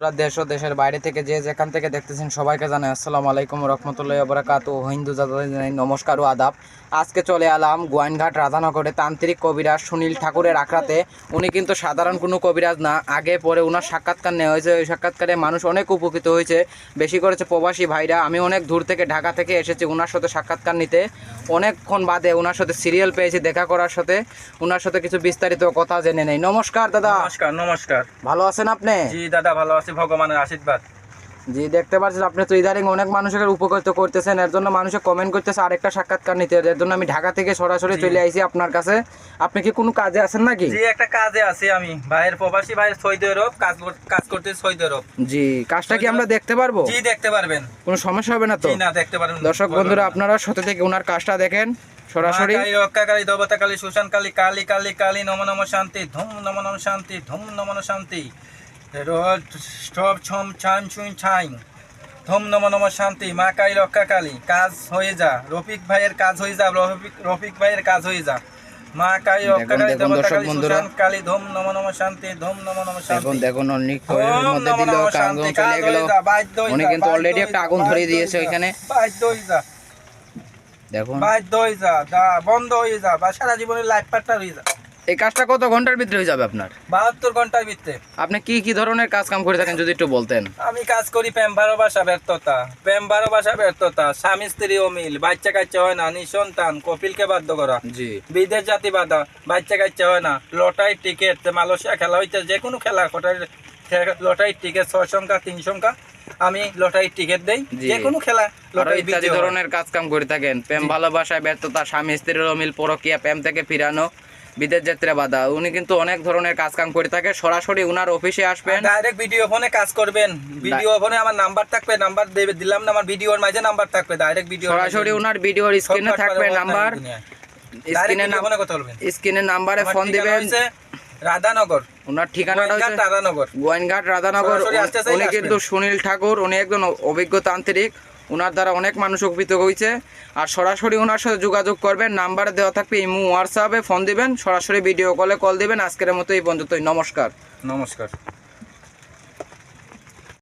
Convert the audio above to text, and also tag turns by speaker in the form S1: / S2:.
S1: দেশ ও দেশের বাইরে থেকে যে যেখান থেকে দেখতেছেন সবাইকে জানাই আসসালামু আলাইকুম রহমতুল্লাহ বরাকাত ও হিন্দু জানাই নমস্কার ও আদাব। আজকে চলে এলাম গোয়াইনঘাট রাধানগরে তান্ত্রিক কবিরাজ সুনীল ঠাকুরের আখড়াতে। উনি কিন্তু সাধারণ কোনো কবিরাজ না আগে পরে ওনার সাক্ষাৎকার নেওয়া হয়েছে। ওই সাক্ষাৎকারে মানুষ অনেক উপকৃত হয়েছে। বেশি করেছে প্রবাসী ভাইরা। আমি অনেক দূর থেকে ঢাকা থেকে এসেছি ওনার সাথে সাক্ষাৎকার নিতে। অনেকক্ষণ বাদে ওনার সাথে সিরিয়াল পেয়েছি দেখা করার সাথে। ওনার সাথে কিছু বিস্তারিত কথা জেনে নেই। নমস্কার দাদা।
S2: নমস্কার নমস্কার।
S1: ভালো আছেন আপনি?
S2: জি দাদা ভালো আছি ভগবানের আশীর্বাদ।
S1: জি দেখতে পাচ্ছেন আপনি তো ইদারিং অনেক মানুষের উপকৃত করতেছেন এর জন্য মানুষে কমেন্ট করতেছে আরেকটা সাক্ষাৎকার নিতে এর জন্য আমি ঢাকা থেকে সরাসরি চলে আইছি আপনার কাছে। আপনি কি কোনো কাজে আছেন নাকি?
S2: জি একটা কাজে আছি আমি। ভাইয়ের প্রবাসী ভাইয়ের সৌদি আরব কাজ কাজ করতে সৌদি আরব
S1: জি কাজটা কি আমরা দেখতে পারব?
S2: জি দেখতে পারবেন।
S1: কোনো সমস্যা হবে না তো?
S2: জি না দেখতে পারবেন।
S1: দর্শক বন্ধুরা আপনারা সাথে থেকে ওনার কাজটা দেখেন সরাসরি।
S2: কালী রক্ষা কালী দেবতা কালী সুশান কালী কালী কালী কালী নম নম শান্তি ধুম নম নম শান্তি ধুম নম নম শান্তি। রোজ স্টপ ছম ছান ছুঁই ছাই। ধুম নম নম শান্তি মা কালী রক্ষা কালী কাজ হয়ে যা। রফিক ভাইয়ের কাজ হয়ে যা রফিক রফিক ভাইয়ের কাজ হয়ে যা। মা কালী রক্ষা কালী দেবতা কালী সুশান কালী ধুম নম নম শান্তি ধুম নম নম
S1: এখন দেখুন অনেক
S2: ধুম
S1: মধ্যে দিল আগুন চলে গেল।
S2: বাধ্য
S1: উনি কিন্তু অলরেডি একটা আগুন ধরিয়ে দিয়েছে
S2: যা, বাধ্য হয়ে যা।
S1: দেখুন।
S2: বাধ্য হয়ে যা যা বন্ধ হয়ে যা বা সারা জীবনের লাইফ পার্টনার হয়ে যা।
S1: এই কাজটা কত ঘণ্টার ভিতরে হয়ে যাবে আপনার?
S2: বাহাত্তর ঘণ্টার ভিতরে।
S1: আপনি কি কি ধরনের কাজ কাম করে থাকেন যদি একটু বলতেন?
S2: আমি কাজ করি প্রেম ভালোবাসা ব্যর্থতা। প্রেম ভালোবাসা ব্যর্থতা। স্বামী স্ত্রী অমিল। বাচ্চা কাচ্চা হয় না নিঃসন্তান। কপিলকে বাধ্য করা।
S1: জি।
S2: বিদেশ জাতি বাধা বাচ্চা কাচ্চা হয় না। লটারি টিকিট মালয়েশিয়া খেলা হইতে যে কোনো খেলা লটারি টিকিট ছয় সংখ্যা তিন সংখ্যা আমি লটারি টিকিট দেই। যে কোনো খেলা লটারি
S1: ইত্যাদি ধরনের কাজ কাম করে থাকেন। প্রেম ভালোবাসায় ব্যর্থতা স্বামী স্ত্রীর অমিল পরকিয়া প্রেম থেকে ফিরানো বিদেশ যাত্রা বাধা। উনি কিন্তু অনেক ধরনের কাজ কাম করে থাকে। সরাসরি উনার অফিসে আসবেন।
S2: ডাইরেক্ট ভিডিও ফোনে কাজ করবেন। ভিডিও ফোনে আমার নাম্বার থাকবে নাম্বার দেবে দিলাম না আমার ভিডিওর মাঝে নাম্বার থাকবে ডাইরেক্ট ভিডিও
S1: সরাসরি উনার ভিডিওর স্ক্রিনে থাকবে নাম্বার স্ক্রিনে
S2: ফোনে কথা বলবেন।
S1: স্ক্রিনের নাম্বারে ফোন দিবেন।
S2: রাধানগর।
S1: ওনার ঠিকানাটা হচ্ছে
S2: রাধানগর।
S1: গোয়েনঘাট রাধানগর। উনি কিন্তু সুনীল ঠাকুর উনি একজন অভিজ্ঞ তান্ত্রিক ওনার দ্বারা অনেক মানুষ উপকৃত হয়েছে। আর সরাসরি ওনার সাথে যোগাযোগ করবেন, নাম্বারে দেওয়া থাকবে ইমু, হোয়াটসঅ্যাপে ফোন দিবেন, সরাসরি ভিডিও কলে কল দিবেন। আজকের মতো এই পর্যন্তই, নমস্কার।
S2: নমস্কার।